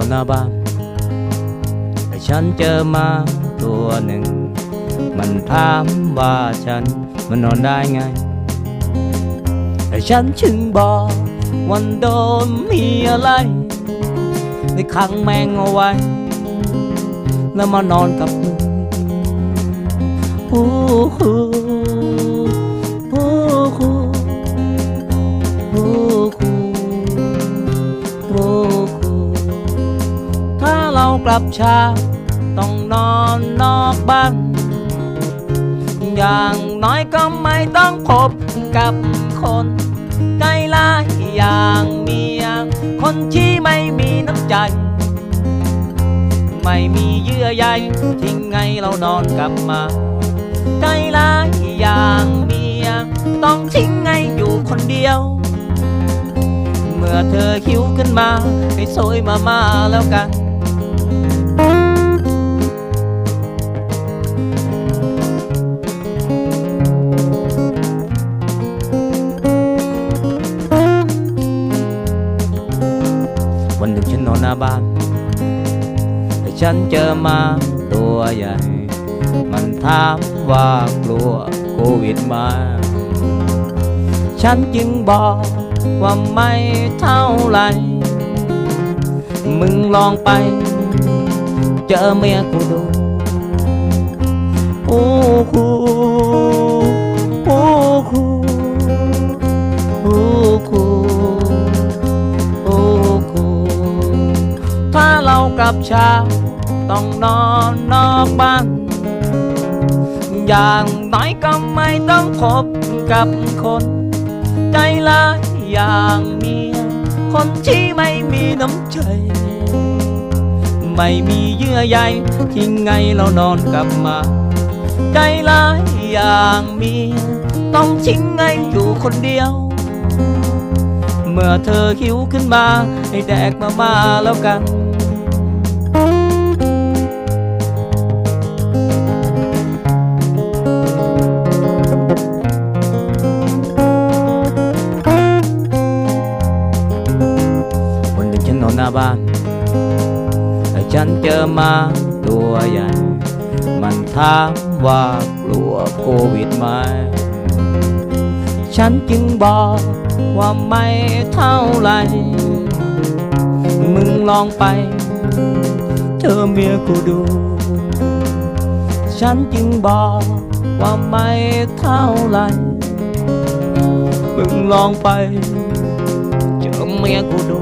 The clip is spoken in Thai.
นอนหน้าบ้านแต่ฉันเจอมาตัวหนึ่ง มันถามว่าฉันมันนอนได้ไงแต่ฉันจึงบอกวันโดนมีอะไรในขังแมงเอาไว้ แล้วมานอนกับมึงโเรากลับช้า ต้องนอนนอกบ้าน อย่างน้อยก็ไม่ต้องพบกับคนใจร้ายอย่างเมีย คนที่ไม่มีน้ำใจ ไม่มีเยื่อใยทิ้งไงเรานอนกลับมาใจร้ายอย่างเมีย ต้องทิ้งไงอยู่คนเดียว เมื่อเธอหิวขึ้นมา ให้โซยมามาแล้วกัน บ้านแต่ฉันเจอมาตัวใหญ่ มันถามว่ากลัวโควิดมา ฉันจึงบอกว่าไม่เท่าไหรมึงลองไป เจอเมียกูดู กลับช้า ต้องนอนนอกบ้าน อย่างน้อยก็ไม่ต้องพบกับคน ใจร้ายอย่างเมีย คนที่ไม่มีน้ำใจ ไม่มีเยื่อใยทิ้งไงเรานอนกลับมา ใจร้ายอย่างเมีย ต้องทิ้งไงอยู่คนเดียวเมื่อเธอหิวขึ้นมา ให้แดกมามาแล้วกัน นึ่งฉันนอนหน้าบ้านแต่ฉันเจอมาตัวใหญ่ มันถามว่ากลัวโควิดไหม ฉันจึงบอกว่าไม่เท่าไหรมึงลองไปเจอเมียกูดู ฉันจึงบอกว่าไม่เท่าไหรมึงลองไป เจอเมียกูดู